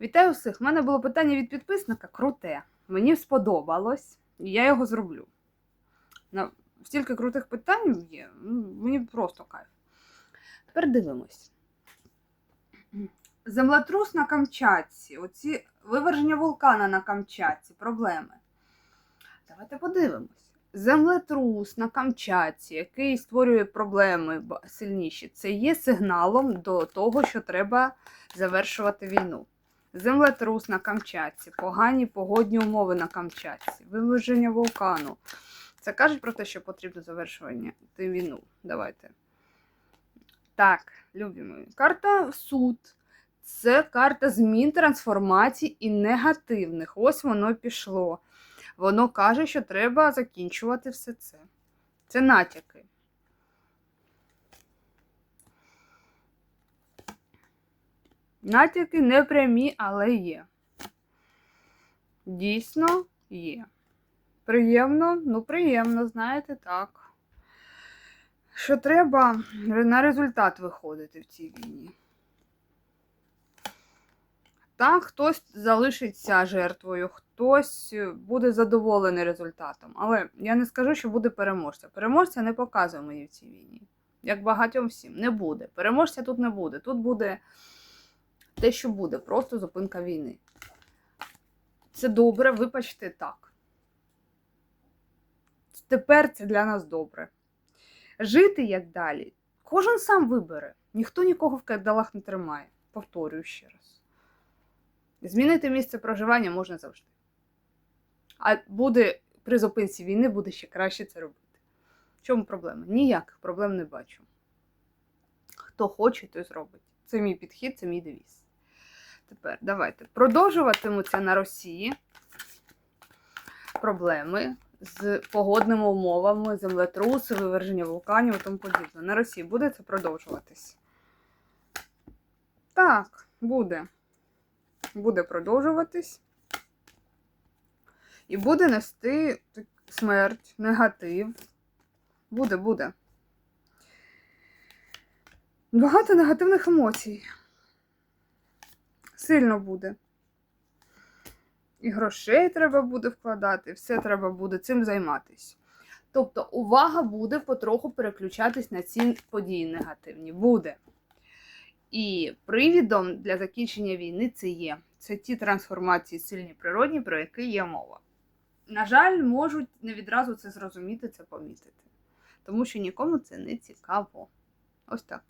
Вітаю всіх! У мене було питання від підписника круте. Мені сподобалось, і я його зроблю. На... Стільки крутих питань є, ну, мені просто кайф. Тепер дивимось. Землетрус на Камчатці, оці виверження вулкана на Камчатці, проблеми. Давайте подивимось. Землетрус на Камчатці, який створює проблеми сильніші, це є сигналом до того, що треба завершувати війну. Землетрус на Камчатці, погані погодні умови на Камчатці, виверження вулкану. Це кажуть про те, що потрібно завершувати війну. Давайте. Так, любі мої. Карта суд. Це карта змін, трансформацій і негативних. Ось воно пішло. Воно каже, що треба закінчувати все це. Це натяки. Натяки не прямі, але є. Дійсно є. Приємно, ну приємно, знаєте, так. Що треба на результат виходити в цій війні. Так, хтось залишиться жертвою, хтось буде задоволений результатом. Але я не скажу, що буде переможця. Переможця не показує мені в цій війні. Як багатьом всім, не буде. Переможця тут не буде. Тут буде те, що буде, просто зупинка війни. Це добре, вибачте так. Тепер це для нас добре. Жити як далі, кожен сам вибере. Ніхто нікого в кайдалах не тримає. Повторюю ще раз. Змінити місце проживання можна завжди. А буде при зупинці війни буде ще краще це робити. В чому проблема? Ніяких проблем не бачу. Хто хоче, той зробить. Це мій підхід, це мій девіз. Тепер давайте продовжуватимуться на Росії проблеми з погодними умовами, землетруси, виверження вулканів і тому подібне. На Росії буде це продовжуватись? Так, буде. Буде продовжуватись. І буде нести смерть, негатив. Буде, буде. Багато негативних емоцій. Сильно буде. І грошей треба буде вкладати, все треба буде цим займатися. Тобто увага буде потроху переключатись на ці події негативні. Буде. І привідом для закінчення війни це є. Це ті трансформації сильні природні, про які є мова. На жаль, можуть не відразу це зрозуміти, це помітити. Тому що нікому це не цікаво. Ось так.